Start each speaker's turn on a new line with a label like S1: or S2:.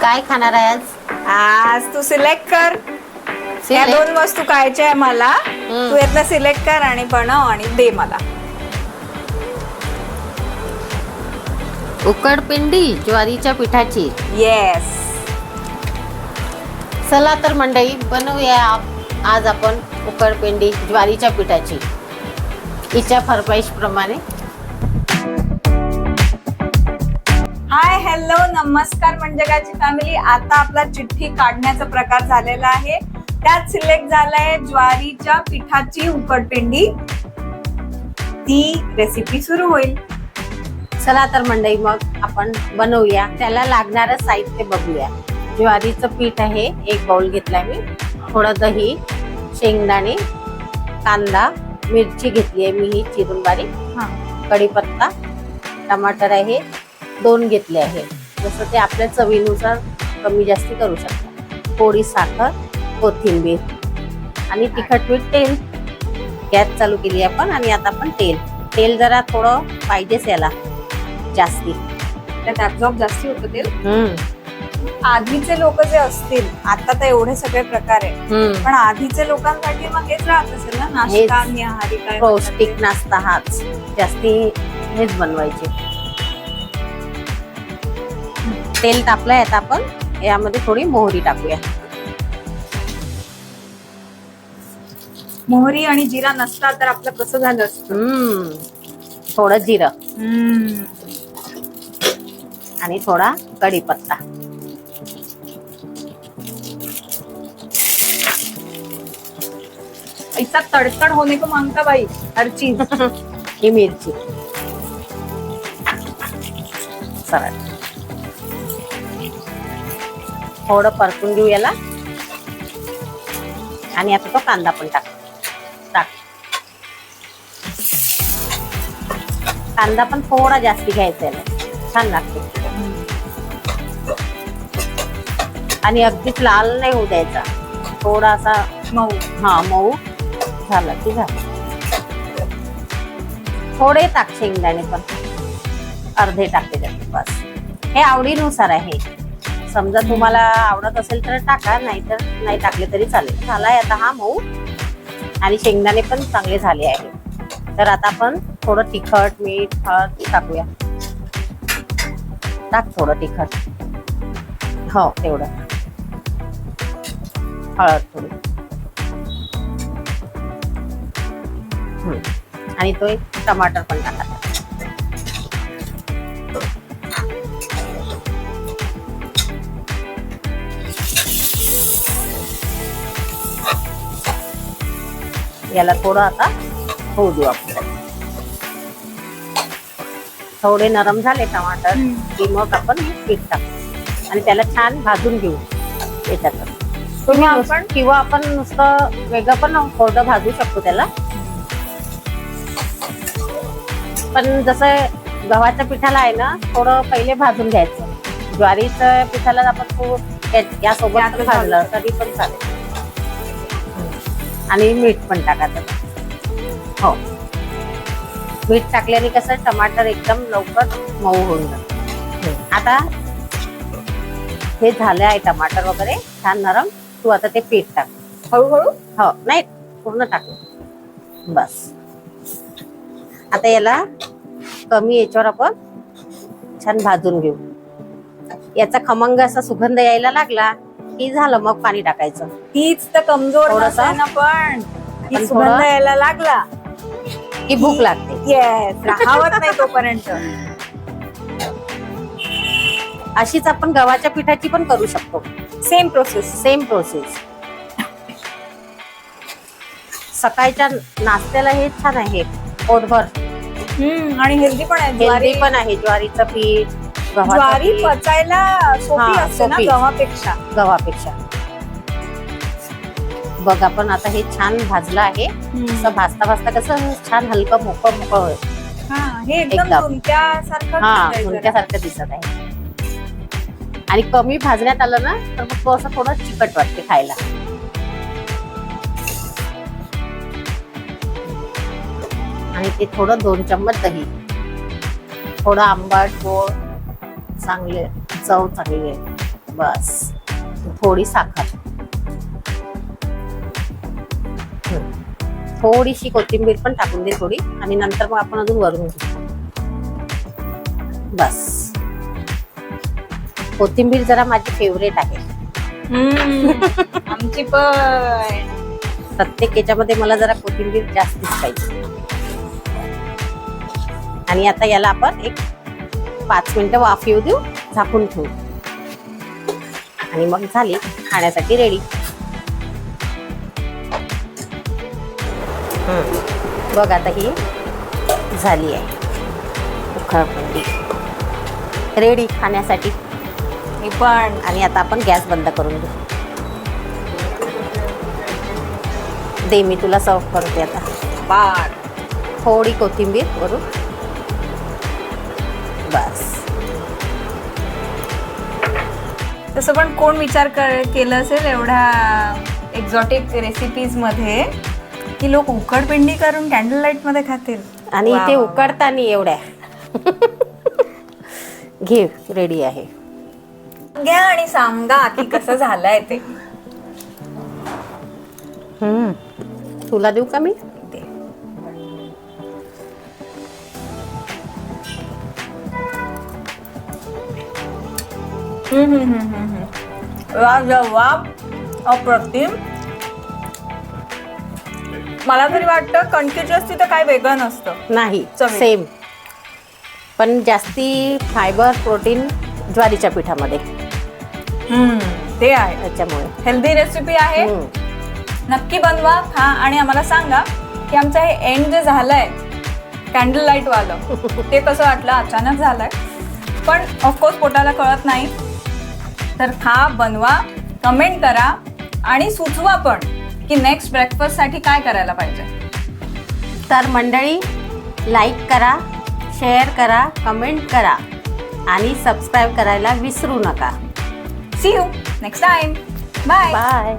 S1: काय खाणार आहे आज?
S2: आज तू सिलेक्ट कर. या
S1: Select?
S2: दोन वस्तू खायच्या आहे मला.
S1: हम्म.
S2: तू यातला सिलेक्ट कर आणि बनव आणि दे मला.
S1: उकडपिंडी ज्वारीच्या पिठाची.
S2: येस
S1: चला तर मंडळी बनवूया आप- आज आपण उकडपिंडी ज्वारीच्या पिठाची. हिच्या फरमाईश
S2: हाय हॅलो नमस्कार मंजगाची फॅमिली आता आपला चिठ्ठी काढण्याचा प्रकार झालेला आहे. त्यात सिलेक्ट झालाय ज्वारीच्या पिठाची उकडपिंडी. ती रेसिपी सुरू होईल.
S1: चला तर मंडळी मग आपण बनवूया. त्याला लागणारं साहित्य बघूया. ज्वारीचं पीठ आहे एक बाउल घेतलाय मी. थोडं दही शेंगदाणे कांदा मिरची घेतली आहे मी ही चिरून बारीक.
S2: हा.
S1: कढीपत्ता टमाटर आहे दोन घेतले आहे. जसं ते आपल्या चवीनुसार कमी जास्ती करू शकता थोडी साखर कोथिंबीर आणि तिखट मीठ तेल. गॅस चालू केली आपण आणि आता आपण तेल. तेल जरा थोडं पाहिजेच याला. जास्ती.
S2: त्यात ऍब्झॉर्ब जास्ती होतं ते
S1: हम्म,
S2: आधीचे लोक जे असतील आता तर एवढे सगळे प्रकार आहे. पण आधीचे लोकांसाठी मग हेच राहत असेल ना? नाश्ता
S1: पौष्टिक नाश्ता हाच. जास्ती हेच बनवायचे. तेल तापलंय आता आपण यामध्ये थोडी मोहरी टाकूया.
S2: मोहरी आणि जिरा नसता तर आपलं कसं झालं असतं?
S1: हम्म थोडं जिरं. आणि थोडा कढीपत्ता.
S2: ऐसा तडतड होने को मागता बाई? हर चीज
S1: ही मिरची. सरळ. थोडं परतून घेऊ याला. आणि आता तो कांदा पण टाक. टाक. कांदा पण थोडा जास्ती घ्यायचा याला छान लागते. आणि अगदीच लाल नाही होऊ द्यायचा. थोडासा
S2: मऊ.
S1: हा मऊ झाला की झालं. थोडे टाक शेंगदाणे पण. अर्धे टाकते त्यात बस. हे आवडीनुसार आहे. समजा तुम्हाला आवडत असेल तर टाका नाहीतर नाही टाकले तरी चालेल. झालाय आता हा मऊ आणि शेंगदाणे पण चांगले झाले आहे. तर आता आपण थोडं तिखट मीठ हळद टाकूया. टाक थोडं तिखट. हो तेवढं. हळद थोडी. आणि तो एक टमाटर पण टाका. याला थोडं आता होऊ देऊ आपण. थोडे नरम झाले टमाटर. की मग आपण पीठ टाकू आणि त्याला छान भाजून घेऊ याच्यात
S2: तुम्ही
S1: आपण किंवा आपण नुसतं वेगळं पण कोरडं भाजू शकतो त्याला. पण जसं गव्हाच्या पिठाला आहे ना थोडं पहिले भाजून घ्यायचं. ज्वारीच्या पिठाला आपण या- यासोबत भाजलं. तरी पण चालेल. आणि मीठ पण टाकायचं. हो. मीठ टाकल्याने कसं टमाटर एकदम लवकर मऊ होऊन जातं. आता हे झाले आहे टमाटर वगैरे छान नरम. तू आता ते पीठ टाक.
S2: हळूहळू?
S1: हो नाही पूर्ण टाक. बस. आता याला कमी याच्यावर आपण छान भाजून घेऊ. याचा खमंग असा सुगंध यायला लागला की झालं मग पाणी टाकायचं.
S2: तीच तर कमजोर
S1: थोडंसं?
S2: पण. ही सुगंध
S1: थोडं-
S2: यायला लागला.
S1: की भूक लागते.
S2: येस राहावत नाही तोपर्यंत.
S1: अशीच आपण गव्हाच्या पिठाची पण करू शकतो.
S2: सेम प्रोसेस
S1: सेम प्रोसेस सकाळच्या नाश्त्याला हे छान आहे. पोटभर.
S2: आणि हेल्दी पण आहे.
S1: हेल्दी
S2: ज्वारी
S1: पण आहे. ज्वारीचं पीठ
S2: ज्वारी पचायला सोपी
S1: हा,
S2: असते ना
S1: सोपी.
S2: गव्हापेक्षा.
S1: गव्हापेक्षा. बघ आपण आता हे छान भाजलं आहे. असं भाजता भाजता कसं छान हलकं मोकळं मोकळं होईल.
S2: हा हे एकदम
S1: एकदम. हा दिसत आहे. आणि कमी भाजण्यात आलं ना तर मग तो असं थोडं चिकट वाटते खायला. आणि ते थोडं दोन चम्मच दही. थोडं आंबट गोड. चांगले चव चांगली आहे. बस. थोडी साखर. थोडीशी कोथिंबीर पण टाकून दे थोडी आणि नंतर मग आपण अजून वरून घेऊ. बस. कोथिंबीर जरा माझी फेवरेट आहे.
S2: आमची पण.
S1: प्रत्येक याच्यामध्ये मला जरा कोथिंबीर जास्तीच पाहिजे. आणि आता याला आपण एक पाच मिनिटं वाफ येऊ देऊ झाकून ठेवू. आणि मग झाली खाण्यासाठी रेडी बघ आता ही झाली आहे. उखळपंडी रेडी खाण्यासाठी.
S2: मी पण
S1: आणि आता आपण गॅस बंद करून देऊ दे मी तुला सर्व करते आता.
S2: बार
S1: थोडी कोथिंबीर वरून. बस.
S2: तसं पण कोण विचार कर- केलं असेल एवढ्या एक्झॉटिक रेसिपीजमध्ये की लोक उकडपिंडी करून कॅन्डल लाइटमध्ये खातील.
S1: आणि ते. उकडताना एवढ्या. घे रेडी आहे.
S2: घ्या आणि सांगा की कसं झालंय ते.
S1: तुला देऊ का मी?
S2: ते. हम्म, हम्म, हम्म, हम्म, हम्म. वा जवाब अप्रतिम. मला तरी वाटतं कणकेची असती तर काय वेगळं नसतं.
S1: नाही
S2: चवीत.
S1: सेम पण जास्ती फायबर प्रोटीन ज्वारीच्या पिठामध्ये.
S2: हम्म, ते आहे.
S1: त्याच्यामुळे.
S2: हेल्दी रेसिपी आहे.
S1: हम्म.
S2: नक्की बनवा खा आणि आम्हाला सांगा की आमचं हे एंड जे झालंय कॅन्डल लाइट वालं ते कसं वाटलं? अचानक झालंय. पण ऑफकोर्स पोटाला कळत नाही. तर खा बनवा कमेंट करा आणि सुचवा पण की नेक्स्ट ब्रेकफास्टसाठी काय करायला पाहिजे.
S1: तर मंडळी लाईक करा शेअर करा कमेंट करा आणि सबस्क्राईब करायला विसरू नका.
S2: See you next time bye
S1: bye